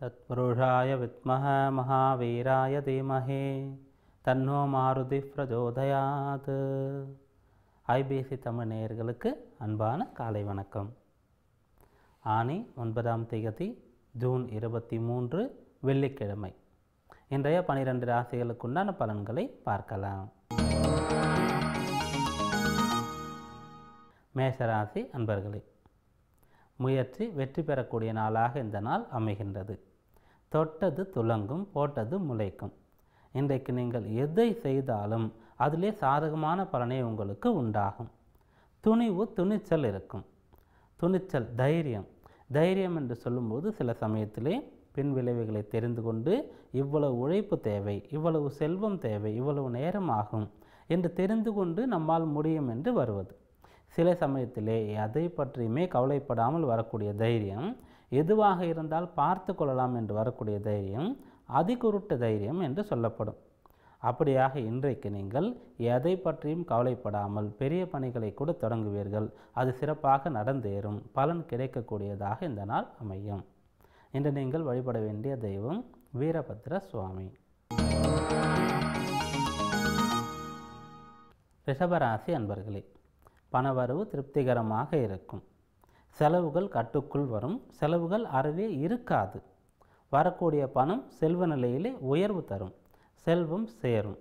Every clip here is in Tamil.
तत्पुरुषाय विद्मः महावीराय धीमहि तन्नो मारुतिः प्रचोदयात् ஐபிசி தமிழ் நேயர்களுக்கு அன்பான காலை வணக்கம். ஆனி ஒன்பதாம் தேதி ஜூன் இருபத்தி மூன்று வெள்ளிக்கிழமை. இன்றைய பனிரெண்டு ராசிகளுக்குண்டான பலன்களை பார்க்கலாம். மேஷராசி அன்பர்களே முயற்சி வெற்றி பெறக்கூடிய நாளாக இந்த நாள் அமைகின்றது. தொட்டது துலங்கும் போட்டது முளைக்கும். இன்றைக்கு நீங்கள் எதை செய்தாலும் அதிலே சாதகமான பலனே உங்களுக்கு உண்டாகும். துணிவு துணிச்சல் இருக்கும். துணிச்சல் தைரியம். தைரியம் என்று சொல்லும்போது சில சமயத்திலே பின் விளைவுகளை தெரிந்து கொண்டு இவ்வளவு உழைப்பு தேவை இவ்வளவு செல்வம் தேவை இவ்வளவு நேரம் ஆகும் என்று தெரிந்து கொண்டு நம்மால் முடியும் என்று வருவது. சில சமயத்திலே அதை பற்றியுமே கவலைப்படாமல் வரக்கூடிய தைரியம் எதுவாக இருந்தால் பார்த்து கொள்ளலாம் என்று வரக்கூடிய தைரியம் அதிகுருட்டு தைரியம் என்று சொல்லப்படும். அப்படியாக இன்றைக்கு நீங்கள் எதை பற்றியும் கவலைப்படாமல் பெரிய பணிகளை கூட தொடங்குவீர்கள். அது சிறப்பாக நடந்தேறும். பலன் கிடைக்கக்கூடியதாக இந்த நாள் அமையும். இன்று நீங்கள் வழிபட வேண்டிய தெய்வம் வீரபத்ர சுவாமி. ரிஷபராசி அன்பர்களே பணவரவு திருப்திகரமாக இருக்கும். செலவுகள் கட்டுக்குள் வரும். செலவுகள் அறவே இருக்காது. வரக்கூடிய பணம் செல்வ நிலையிலே உயர்வு தரும். செல்வம் சேரும்.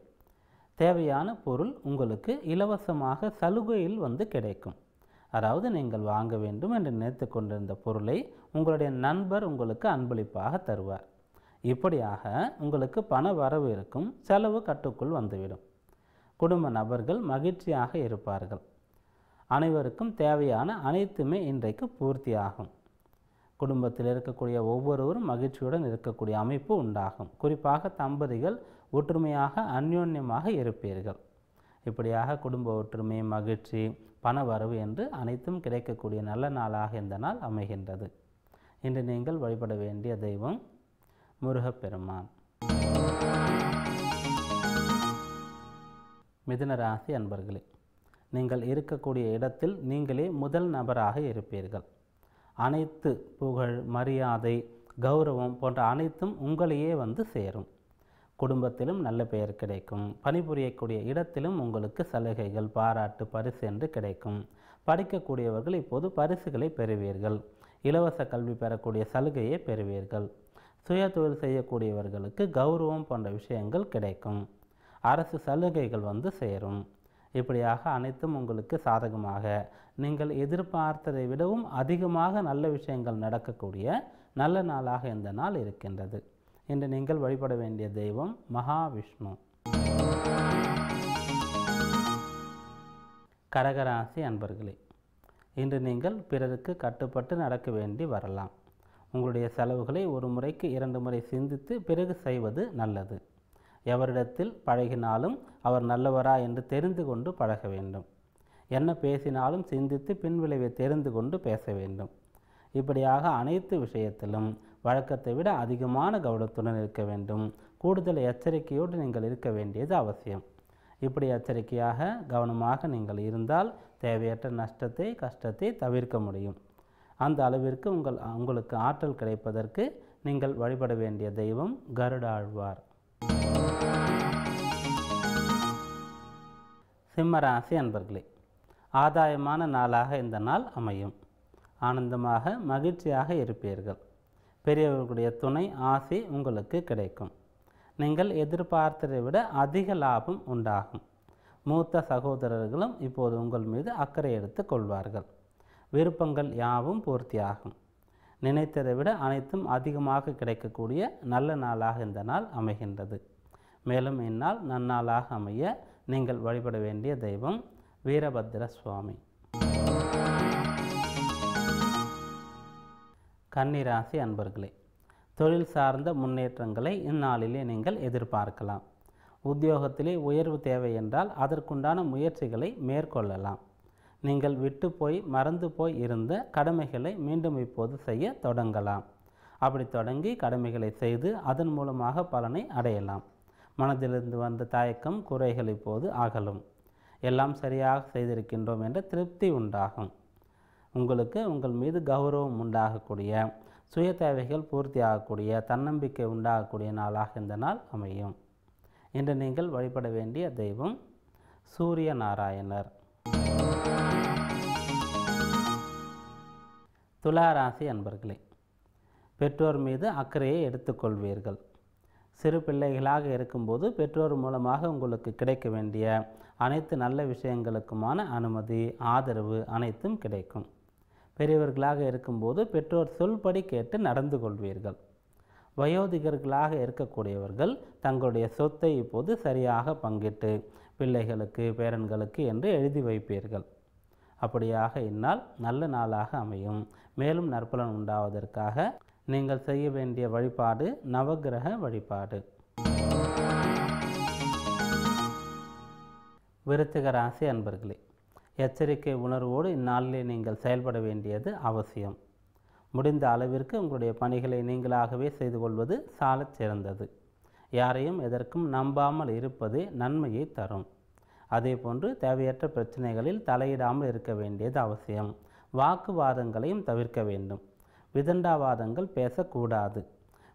தேவையான பொருள் உங்களுக்கு இலவசமாக சலுகையில் வந்து கிடைக்கும். அதாவது நீங்கள் வாங்க வேண்டும் என்று நினைத்து கொண்டிருந்த பொருளை உங்களுடைய நண்பர் உங்களுக்கு அன்பளிப்பாக தருவார். இப்படியாக உங்களுக்கு பண வரவு இருக்கும் செலவு கட்டுக்குள் வந்துவிடும். குடும்ப நபர்கள் மகிழ்ச்சியாக இருப்பார்கள். அனைவருக்கும் தேவையான அனைத்துமே இன்றைக்கு பூர்த்தியாகும். குடும்பத்தில் இருக்கக்கூடிய ஒவ்வொருவரும் மகிழ்ச்சியுடன் இருக்கக்கூடிய அமைப்பு உண்டாகும். குறிப்பாக தம்பதிகள் ஒற்றுமையாக அந்யோன்யமாக இருப்பீர்கள். இப்படியாக குடும்ப ஒற்றுமை மகிழ்ச்சி பண வரவு என்று அனைத்தும் கிடைக்கக்கூடிய நல்ல நாளாக இந்த நாள் அமைகின்றது. இன்று நீங்கள் வழிபட வேண்டிய தெய்வம் முருகப்பெருமான். மிதுன ராசி அன்பர்களே நீங்கள் இருக்கக்கூடிய இடத்தில் நீங்களே முதல் நபராக இருப்பீர்கள். அனைத்து புகழ் மரியாதை கௌரவம் போன்ற அனைத்தும் உங்களையே வந்து சேரும். குடும்பத்திலும் நல்ல பெயர் கிடைக்கும். பணிபுரியக்கூடிய இடத்திலும் உங்களுக்கு சலுகைகள் பாராட்டு பரிசு என்று கிடைக்கும். படிக்கக்கூடியவர்கள் இப்போது பரிசுகளை பெறுவீர்கள். இலவச கல்வி பெறக்கூடிய சலுகையை பெறுவீர்கள். சுய தொழில் செய்யக்கூடியவர்களுக்கு கௌரவம் போன்ற விஷயங்கள் கிடைக்கும். அரசு சலுகைகள் வந்து சேரும். இப்படியாக அனைத்தும் உங்களுக்கு சாதகமாக. நீங்கள் எதிர்பார்த்ததை விடவும் அதிகமாக நல்ல விஷயங்கள் நடக்கக்கூடிய நல்ல நாளாக இந்த நாள் இருக்கின்றது. இன்று நீங்கள் வழிபட வேண்டிய தெய்வம் மகாவிஷ்ணு. கடகராசி அன்பர்களே இன்று நீங்கள் பிறருக்கு கட்டுப்பட்டு நடக்க வேண்டி வரலாம். உங்களுடைய செலவுகளை ஒரு முறைக்கு இரண்டு முறை சிந்தித்து பிறகு செய்வது நல்லது. எவரிடத்தில் பழகினாலும் அவர் நல்லவரா என்று தெரிந்து கொண்டு பழக வேண்டும். என்ன பேசினாலும் சிந்தித்து பின்விளைவை தெரிந்து கொண்டு பேச வேண்டும். இப்படியாக அனைத்து விஷயத்திலும் வழக்கத்தை விட அதிகமான கவனத்துடன் இருக்க வேண்டும். கூடுதல் எச்சரிக்கையோடு நீங்கள் இருக்க வேண்டியது அவசியம். இப்படி எச்சரிக்கையாக கவனமாக நீங்கள் இருந்தால் தேவையற்ற நஷ்டத்தை கஷ்டத்தை தவிர்க்க முடியும். அந்த அளவிற்கு உங்கள் உங்களுக்கு ஆற்றல் கிடைப்பதற்கு நீங்கள் வழிபட வேண்டிய தெய்வம் கருடாழ்வார். சிம்மராசி அன்பர்களே ஆதாயமான நாளாக இந்த நாள் அமையும். ஆனந்தமாக மகிழ்ச்சியாக இருப்பீர்கள். பெரியவர்களுடைய துணை ஆசை உங்களுக்கு கிடைக்கும். நீங்கள் எதிர்பார்த்ததை விட அதிக லாபம் உண்டாகும். மூத்த சகோதரர்களும் இப்போது உங்கள் மீது அக்கறை எடுத்து கொள்வார்கள். விருப்பங்கள் யாவும் பூர்த்தியாகும். நினைத்ததை விட அனைத்தும் அதிகமாக கிடைக்கக்கூடிய நல்ல நாளாக இந்த நாள் அமைகின்றது. மேலும் இந்நாள் நன்னாளாக அமைய நீங்கள் வழிபட வேண்டிய தெய்வம் வீரபத்திர சுவாமி. கன்னிராசி அன்பர்களே தொழில் சார்ந்த முன்னேற்றங்களை இந்நாளிலே நீங்கள் எதிர்பார்க்கலாம். உத்தியோகத்திலே உயர்வு தேவை என்றால் அதற்குண்டான முயற்சிகளை மேற்கொள்ளலாம். நீங்கள் விட்டு போய் மறந்து போய் இருந்த கடமைகளை மீண்டும் இப்போது செய்ய தொடங்கலாம். அப்படி தொடங்கி கடமைகளை செய்து அதன் மூலமாக பலனை அடையலாம். மனதிலிருந்து வந்த தயக்கம் குறைகள் இப்போது அகலும். எல்லாம் சரியாக செய்திருக்கின்றோம் என்ற திருப்தி உண்டாகும். உங்களுக்கு உங்கள் மீது கௌரவம் உண்டாகக்கூடிய சுய தேவைகள் பூர்த்தி ஆகக்கூடிய தன்னம்பிக்கை உண்டாகக்கூடிய நாளாக இந்த நாள் அமையும். இன்று நீங்கள் வழிபட வேண்டிய தெய்வம் சூரிய நாராயணர் துளாராசி அன்பர்களே பெற்றோர் மீது அக்கறையை எடுத்துக்கொள்வீர்கள். சிறு பிள்ளைகளாக இருக்கும்போது பெற்றோர் மூலமாக உங்களுக்கு கிடைக்க வேண்டிய அனைத்து நல்ல விஷயங்களுக்குமான அனுமதி ஆதரவு அனைத்தும் கிடைக்கும். பெரியவர்களாக இருக்கும்போது பெற்றோர் சொல்படி கேட்டு நடந்து கொள்வீர்கள். வயோதிகர்களாக இருக்கக்கூடியவர்கள் தங்களுடைய சொத்தை இப்போது சரியாக பங்கிட்டு பிள்ளைகளுக்கு பேரன்களுக்கு என்று எழுதி வைப்பீர்கள். அப்படியாக இந்நாள் நல்ல நாளாக அமையும். மேலும் நற்பலன் உண்டாவதற்காக நீங்கள் செய்ய வேண்டிய வழிபாடு நவக்கிரக வழிபாடு. விருச்சிக ராசி அன்பர்களே எச்சரிக்கை உணர்வோடு இந்நாளிலே நீங்கள் செயல்பட வேண்டியது அவசியம். முடிந்த அளவிற்கு உங்களுடைய பணிகளை நீங்களாகவே செய்து கொள்வது சாலச் சிறந்தது. யாரையும் எதற்கும் நம்பாமல் இருப்பதே நன்மையை தரும். அதேபோன்று தேவையற்ற பிரச்சனைகளில் தலையிடாமல் இருக்க வேண்டியது அவசியம். வாக்குவாதங்களையும் தவிர்க்க வேண்டும். விதண்டாவாதங்கள் பேசக்கூடாது.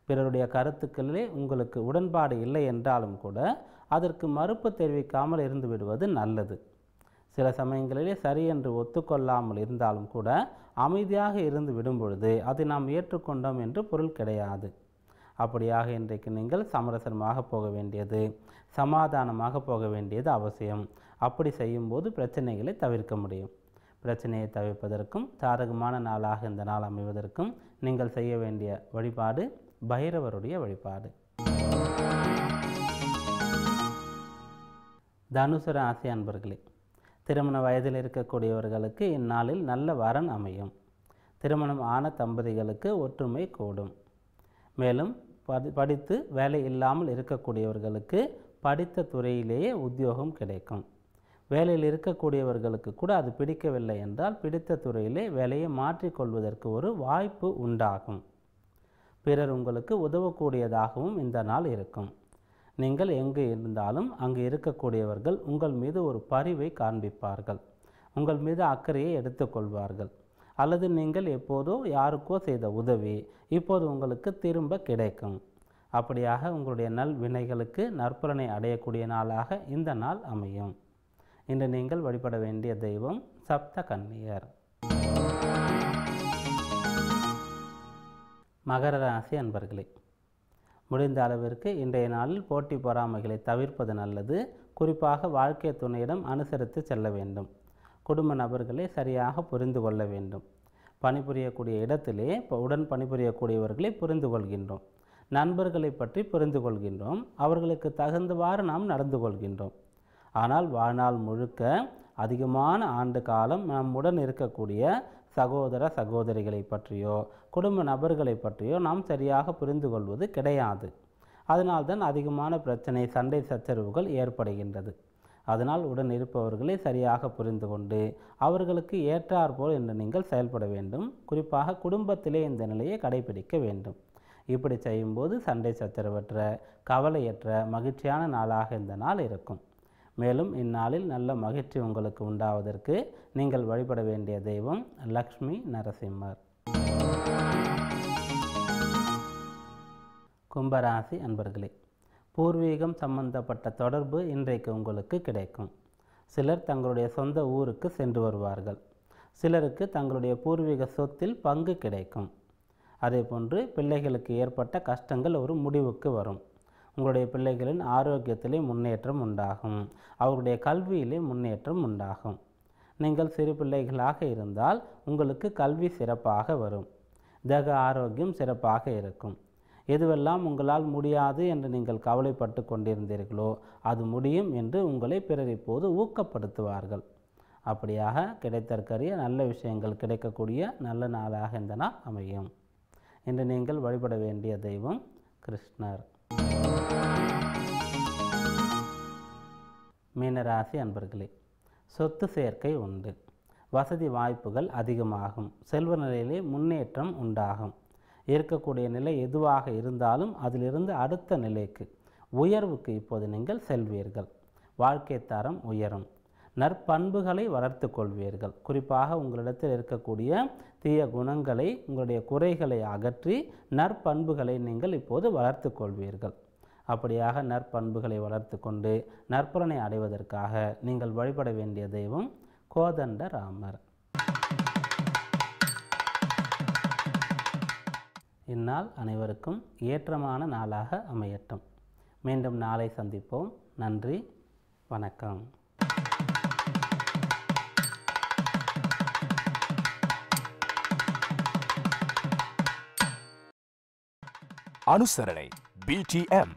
பிறருடைய கருத்துக்களிலே உங்களுக்கு உடன்பாடு இல்லை என்றாலும் கூட அதற்கு மறுப்பு தெரிவிக்காமல் இருந்து விடுவது நல்லது. சில சமயங்களிலே சரி என்று ஒத்துக்கொள்ளாமல் இருந்தாலும் கூட அமைதியாக இருந்து விடும் பொழுது அதை நாம் ஏற்றுக்கொண்டோம் என்று பொருள் கிடையாது. அப்படியாக இன்றைக்கு நீங்கள் சமரசமாக போக வேண்டியது சமாதானமாக போக வேண்டியது அவசியம். அப்படி செய்யும்போது பிரச்சனைகளை தவிர்க்க முடியும். பிரச்சனையை தவிர்ப்பதற்கும் சாதகமான நாளாக இந்த நாள் அமைவதற்கும் நீங்கள் செய்ய வேண்டிய வழிபாடு பைரவருடைய வழிபாடு. தனுசு ராசி அன்பர்களே திருமண வயதில் இருக்கக்கூடியவர்களுக்கு இந்நாளில் நல்ல வரன் அமையும். திருமணம் ஆன தம்பதிகளுக்கு ஒற்றுமை கூடும். மேலும் படி படித்து வேலை இல்லாமல் இருக்கக்கூடியவர்களுக்கு படித்த துறையிலேயே உத்தியோகம் கிடைக்கும். வேலையில் இருக்கக்கூடியவர்களுக்கு கூட அது பிடிக்கவில்லை என்றால் பிடித்த துறையிலே வேலையை மாற்றிக்கொள்வதற்கு ஒரு வாய்ப்பு உண்டாகும். பிறர் உங்களுக்கு உதவக்கூடியதாகவும் இந்த நாள் இருக்கும். நீங்கள் எங்கு இருந்தாலும் அங்கு இருக்கக்கூடியவர்கள் உங்கள் மீது ஒரு பரிவை காண்பிப்பார்கள். உங்கள் மீது அக்கறையை எடுத்துக்கொள்வார்கள். அல்லது நீங்கள் எப்போதோ யாருக்கோ செய்த உதவி இப்போது உங்களுக்கு திரும்ப கிடைக்கும். அப்படியாக உங்களுடைய நல் வினைகளுக்கு நற்பலனை அடையக்கூடிய நாளாக இந்த நாள் அமையும். இன்று நீங்கள் வழிபட வேண்டிய தெய்வம் சப்த கன்னியர். மகர ராசி அன்பர்களே முடிந்த அளவிற்கு இன்றைய நாளில் போட்டி பொறாமைகளை தவிர்ப்பது நல்லது. குறிப்பாக வாழ்க்கை துணையிடம் அனுசரித்து செல்ல வேண்டும். குடும்ப நபர்களை சரியாக புரிந்து கொள்ள வேண்டும். பணிபுரியக்கூடிய இடத்திலே இப்போ உடன் பணிபுரியக்கூடியவர்களை புரிந்து கொள்கின்றோம். நண்பர்களை பற்றி புரிந்து கொள்கின்றோம். அவர்களுக்கு தகுந்தவாறு நாம் நடந்து கொள்கின்றோம். ஆனால் வாழ்நாள் முழுக்க அதிகமான ஆண்டு காலம் நம்முடன் இருக்கக்கூடிய சகோதர சகோதரிகளை பற்றியோ குடும்ப நபர்களை பற்றியோ நாம் சரியாக புரிந்து கொள்வது கிடையாது. அதனால்தான் அதிகமான பிரச்சனை சண்டை சச்சரவுகள் ஏற்படுகின்றது. அதனால் உடன் இருப்பவர்களை சரியாக புரிந்து கொண்டு அவர்களுக்கு ஏற்றாற்போல் என்று நீங்கள் செயல்பட வேண்டும். குறிப்பாக குடும்பத்திலே இந்த நிலையை கடைபிடிக்க வேண்டும். இப்படி செய்யும்போது சண்டை சச்சரவற்ற கவலையற்ற மகிழ்ச்சியான நாளாக இந்த நாள் இருக்கும். மேலும் இந்நாளில் நல்ல மகிழ்ச்சி உங்களுக்கு உண்டாவதற்கு நீங்கள் வழிபட வேண்டிய தெய்வம் லக்ஷ்மி நரசிம்மர். கும்பராசி அன்பர்களே பூர்வீகம் சம்பந்தப்பட்ட தொடர்பு இன்றைக்கு உங்களுக்கு கிடைக்கும். சிலர் தங்களுடைய சொந்த ஊருக்கு சென்று வருவார்கள். சிலருக்கு தங்களுடைய பூர்வீக சொத்தில் பங்கு கிடைக்கும். அதே போன்று பிள்ளைகளுக்கு ஏற்பட்ட கஷ்டங்கள் ஒரு முடிவுக்கு வரும். உங்களுடைய பிள்ளைகளின் ஆரோக்கியத்திலே முன்னேற்றம் உண்டாகும். அவருடைய கல்வியிலே முன்னேற்றம் உண்டாகும். நீங்கள் சிறு பிள்ளைகளாக இருந்தால் உங்களுக்கு கல்வி சிறப்பாக வரும். தேக ஆரோக்கியம் சிறப்பாக இருக்கும். எதுவெல்லாம் உங்களால் முடியாது என்று நீங்கள் கவலைப்பட்டு கொண்டிருந்தீர்களோ அது முடியும் என்று உங்களை பிறர் இப்போது ஊக்கப்படுத்துவார்கள். அப்படியாக கிடைத்தற்கரிய நல்ல விஷயங்கள் கிடைக்கக்கூடிய நல்ல நாளாக இந்த நாள் அமையும். இன்று நீங்கள் வழிபட வேண்டிய தெய்வம் கிருஷ்ணர். மீனராசி அன்பர்களே சொத்து சேர்க்கை உண்டு. வசதி வாய்ப்புகள் அதிகமாகும். செல்வ நிலையிலே முன்னேற்றம் உண்டாகும். இருக்கக்கூடிய நிலை எதுவாக இருந்தாலும் அதிலிருந்து அடுத்த நிலைக்கு உயர்வுக்கு இப்போது நீங்கள் செல்வீர்கள். வாழ்க்கை தரம் உயரும். நற்பண்புகளை வளர்த்து கொள்வீர்கள். குறிப்பாக உங்களிடத்தில் இருக்கக்கூடிய தீய குணங்களை உங்களுடைய குறைகளை அகற்றி நற்பண்புகளை நீங்கள் இப்போது வளர்த்து கொள்வீர்கள். அப்படியாக நற்பண்புகளை வளர்த்து கொண்டு நற்பலனை அடைவதற்காக நீங்கள் வழிபட வேண்டிய தெய்வம் கோதண்ட ராமர் இந்நாள் அனைவருக்கும் ஏற்றமான நாளாக அமையட்டும். மீண்டும் நாளை சந்திப்போம். நன்றி. வணக்கம். அனுசரணை பிடிஎம்